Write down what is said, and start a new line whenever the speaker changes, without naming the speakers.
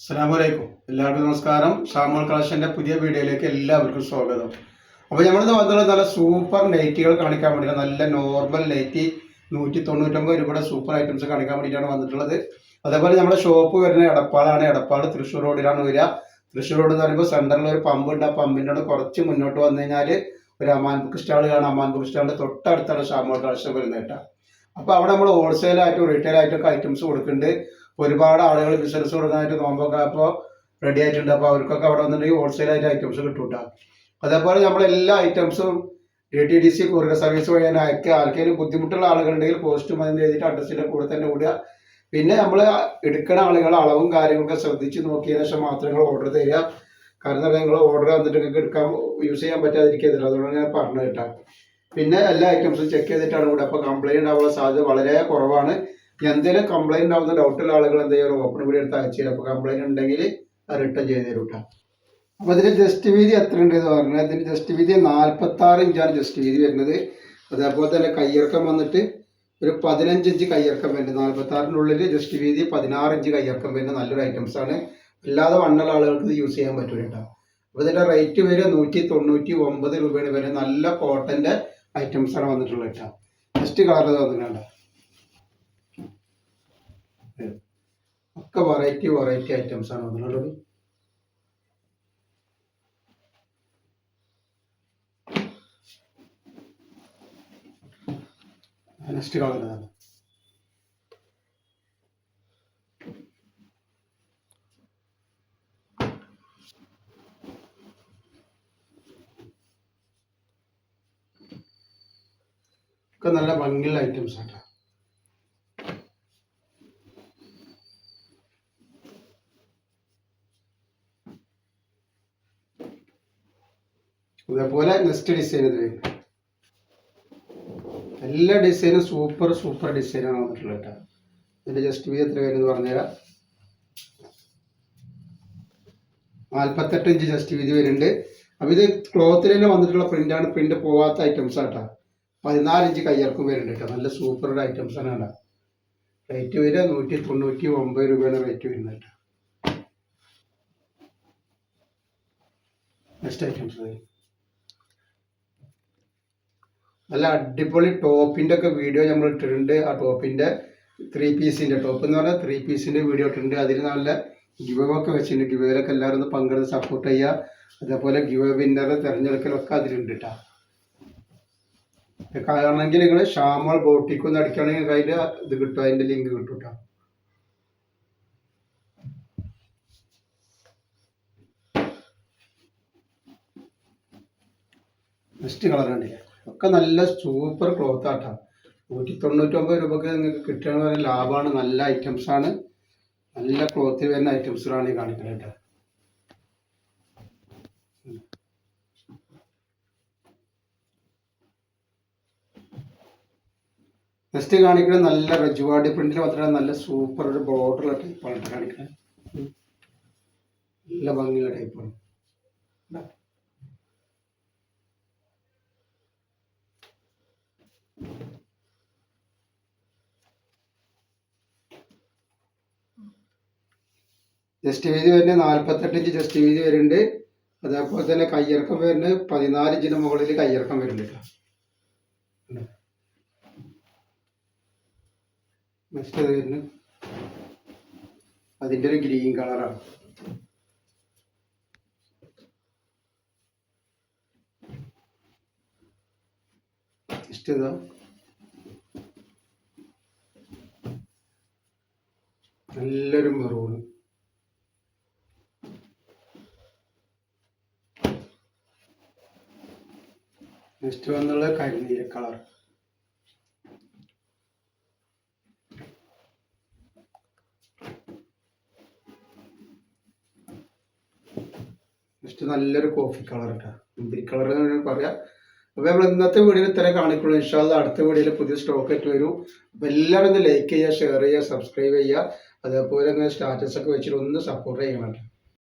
അസ്സലാമലൈക്കും എല്ലാവർക്കും നമസ്കാരം. ഷാമോൾ കളക്ഷന്റെ പുതിയ വീഡിയോയിലേക്ക് എല്ലാവർക്കും സ്വാഗതം. അപ്പോൾ നമ്മളിന്ന് വന്നിട്ടുള്ള നല്ല സൂപ്പർ നൈറ്റികൾ കാണിക്കാൻ വേണ്ടി നല്ല നോർമൽ നൈറ്റി നൂറ്റി തൊണ്ണൂറ്റൊമ്പത് രൂപയുടെ സൂപ്പർ ഐറ്റംസ് കാണിക്കാൻ വേണ്ടിയിട്ടാണ് വന്നിട്ടുള്ളത്. അതേപോലെ നമ്മുടെ ഷോപ്പ് വരുന്ന എടപ്പാളാണ്. എടപ്പാൾ തൃശ്ശൂർ റോഡിലാണ് വരിക. തൃശ്ശൂർ റോഡ് എന്ന് പറയുമ്പോൾ സെന്ററിൽ ഒരു പമ്പ് ഉണ്ട്. ആ പമ്പിന്റെ അവിടെ കുറച്ച് മുന്നോട്ട് വന്നു കഴിഞ്ഞാൽ ഒരു അമാൻ ബുക്ക് സ്റ്റാൾ കാണാം. അമാൻ ബുക്ക് സ്റ്റാളിന്റെ തൊട്ടടുത്താണ് ഷാമോൾ കളക്ഷൻ വരുന്നത് കേട്ടോ. അപ്പോൾ അവിടെ നമ്മൾ ഹോൾസെയിലായിട്ടും റീറ്റെയിലായിട്ടൊക്കെ ഐറ്റംസ് കൊടുക്കുന്നുണ്ട്. ഒരുപാട് ആളുകൾ ബിസിനസ് തുടങ്ങാനായിട്ട് നോമ്പൊക്കെ അപ്പോൾ റെഡി ആയിട്ടുണ്ട്. അപ്പോൾ അവർക്കൊക്കെ അവിടെ വന്നിട്ടുണ്ടെങ്കിൽ ഹോൾസെയിൽ ആയിട്ട് ഐറ്റംസ് കിട്ടൂട്ട കേട്ടോ അതേപോലെ നമ്മൾ എല്ലാ ഐറ്റംസും D T D C courier service വഴി തന്നെ അയക്കുക. ആർക്കെങ്കിലും ബുദ്ധിമുട്ടുള്ള ആളുകളുണ്ടെങ്കിൽ പോസ്റ്റ് മതി എഴുതിയിട്ട് അഡ്രസ്സിന്റെ കൂടെ തന്നെ വിടുക പിന്നെ നമ്മൾ എടുക്കുന്ന ആളുകൾ അളവും കാര്യങ്ങളൊക്കെ ശ്രദ്ധിച്ച് നോക്കിയ ശേഷം മാത്രം നിങ്ങൾ ഓർഡർ തരിക. കാരണം നിങ്ങൾ ഓർഡർ വന്നിട്ട് നിങ്ങൾക്ക് എടുക്കാൻ യൂസ് ചെയ്യാൻ പറ്റാതിരിക്കത്തില്ല അതുകൊണ്ട് ഞാൻ പറഞ്ഞു കേട്ടോ പിന്നെ എല്ലാ ഐറ്റംസും ചെക്ക് ചെയ്തിട്ടാണ് ഇവിടെ. അപ്പോൾ കംപ്ലൈന്റ് ഉണ്ടാവാനുള്ള സാധ്യത വളരെ കുറവാണ്. എന്തെങ്കിലും കംപ്ലൈന്റ് ആവുന്ന ഡൗട്ടുള്ള ആളുകൾ എന്ത് ചെയ്യും ഓപ്പൺ വീഡിയോ എടുത്ത് അയച്ചു തരാം. അപ്പോൾ കംപ്ലൈന്റ് ഉണ്ടെങ്കിൽ റിട്ടേൺ ചെയ്ത് തരും കേട്ടോ അപ്പോൾ ജസ്റ്റ് വീതി എത്ര ഉണ്ട് എന്ന് പറഞ്ഞാൽ ഇതിന് ജസ്റ്റ് വീതി നാൽപ്പത്തി ആറ് ഇഞ്ചാണ് ജസ്റ്റ് വീതി വരുന്നത്. അതേപോലെ തന്നെ കയ്യിറക്കം വന്നിട്ട് ഒരു പതിനഞ്ച് ഇഞ്ച് കയ്യിറക്കം വരുന്നത് ഉള്ളിൽ ജസ്റ്റ് വീതി പതിനാറ് ഇഞ്ച് കയ്യിറക്കം വരുന്ന നല്ലൊരു ഐറ്റംസ് ആണ്. അല്ലാതെ വണ്ണുള്ള ആളുകൾക്ക് ഇത് യൂസ് ചെയ്യാൻ പറ്റും കേട്ടോ അപ്പോൾ ഇതിന്റെ റേറ്റ് വരെ നൂറ്റി തൊണ്ണൂറ്റി ഒമ്പത് രൂപയാണ് വരെ നല്ല കോട്ടന്റെ ഐറ്റംസ് ആണ് വന്നിട്ടുള്ളത് കേട്ടോ ജസ്റ്റ് കളർ വന്നിട്ടുണ്ട് ഒക്കെ വെറൈറ്റി വെറൈറ്റി ഐറ്റംസ് ആണ് വന്നിട്ടുള്ളത് നെക്സ്റ്റ് കളർ ഇതാണ് നല്ല ഭംഗിയുള്ള ഐറ്റംസ് ആട്ടോ അതേപോലെ നെക്സ്റ്റ് ഡിസൈൻ ഇത് എല്ലാ ഡിസൈനും സൂപ്പർ സൂപ്പർ ഡിസൈനാണ് വന്നിട്ടുള്ളത് കേട്ടോ. ഇതിന്റെ ജസ്റ്റ് വീ എത്ര വരുന്നത് പറഞ്ഞുതരാം. നാൽപ്പത്തെട്ട് ഇഞ്ച് ജസ്റ്റ് വീതി വരുന്നുണ്ട്. അപ്പോൾ ഇത് ക്ലോത്തിൽ തന്നെ വന്നിട്ടുള്ള പ്രിന്റാണ് പ്രിന്റ് പോവാത്ത ഐറ്റംസ് ആട്ടോ പതിനാല് ഇഞ്ച് കയ്യിറക്കും വരുന്നുണ്ട് കേട്ടോ. നല്ല സൂപ്പർ ഐറ്റംസ് ആണ് കേട്ടോ. റേറ്റ് വരിക നൂറ്റി തൊണ്ണൂറ്റി ഒമ്പത് രൂപയാണ് റേറ്റ് വരുന്നത് കേട്ടോ. നെക്സ്റ്റ് ഐറ്റംസ് വരും. നല്ല അടിപൊളി ടോപ്പിന്റെ ഒക്കെ വീഡിയോ നമ്മൾ ഇട്ടിട്ടുണ്ട്. ആ ടോപ്പിന്റെ ത്രീ പീസിന്റെ ടോപ്പ് എന്ന് പറഞ്ഞാൽ ത്രീ പീസിന്റെ വീഡിയോ ഇട്ടിട്ടുണ്ട്. അതിൽ നല്ല ഗിവ് ഒക്കെ വെച്ചിട്ടുണ്ട്. ഗിവേലൊക്കെ എല്ലാവരും പങ്കെടുത്ത് സപ്പോർട്ട് ചെയ്യുക. അതേപോലെ ഗിവ് വിന്നറെ തിരഞ്ഞെടുക്കലൊക്കെ അതിലുണ്ട് കേട്ടോ കാണണമെങ്കിൽ നിങ്ങൾ ഷാമോൾ ബോട്ടിക്ക് ഒന്ന് അടിക്കുകയാണെങ്കിൽ അതിന്റെ ഇത് കിട്ടും. അതിന്റെ ലിങ്ക് കിട്ടും കേട്ടോ നെക്സ്റ്റ് കളർ കണ്ടില്ലേ? ഒക്കെ നല്ല സൂപ്പർ ക്ലോത്ത് ആട്ടാ. നൂറ്റി തൊണ്ണൂറ്റൊമ്പത് രൂപക്ക് നിങ്ങൾക്ക് കിട്ടണ പറഞ്ഞാൽ ലാഭമാണ്. നല്ല ഐറ്റംസ് ആണ്. നല്ല ക്ലോത്തിൽ വരുന്ന ഐറ്റംസുകളാണ് ഈ കാണിക്കുന്നത് കേട്ടോ. നെക്സ്റ്റ് കാണിക്കുന്നത് നല്ല റജുവാടി പ്രിന്റിൽ മാത്രമല്ല നല്ല സൂപ്പർ ഒരു ബോർഡറുള്ള ടൈപ്പാണ് കാണിക്കുന്നത് നല്ല ഭംഗിയുള്ള ടൈപ്പാണ് ജസ്റ്റ് വീതി വരുന്നത് നാൽപ്പത്തെട്ട് ഇഞ്ച് ജസ്റ്റ് വീതി വരുന്നുണ്ട്. അതേപോലെ തന്നെ കയ്യിറക്കം വരുന്നത് പതിനാല് ഇഞ്ചിന് മുകളിൽ കയ്യിറക്കം വരുന്നുണ്ട് അതിന്റെ ഒരു ഗ്രീൻ കളറാണ്. നല്ലൊരു മെറൂണ് നെക്സ്റ്റ് വന്നുള്ള കരിനീല കളർ. നെക്സ്റ്റ് നല്ലൊരു കോഫി കളർ കേട്ടോ മുന്തിരി കളർ എന്ന് പറയാം. അപ്പോൾ നമ്മൾ ഇന്നത്തെ വീഡിയോയിൽ ഇത്രയും കാണിക്കുള്ളൂ. ഇൻഷാല്ല അടുത്ത വീഡിയോയിൽ പുതിയ സ്റ്റോക്ക് ആയിട്ട് വരും. അപ്പോൾ എല്ലാവരും ഒന്ന് ലൈക്ക് ചെയ്യുക ഷെയർ ചെയ്യുക സബ്സ്ക്രൈബ് ചെയ്യുക. അതേപോലെ സ്റ്റാറ്റസ് ഒക്കെ വെച്ചിട്ട് ഒന്ന് സപ്പോർട്ട് ചെയ്യണം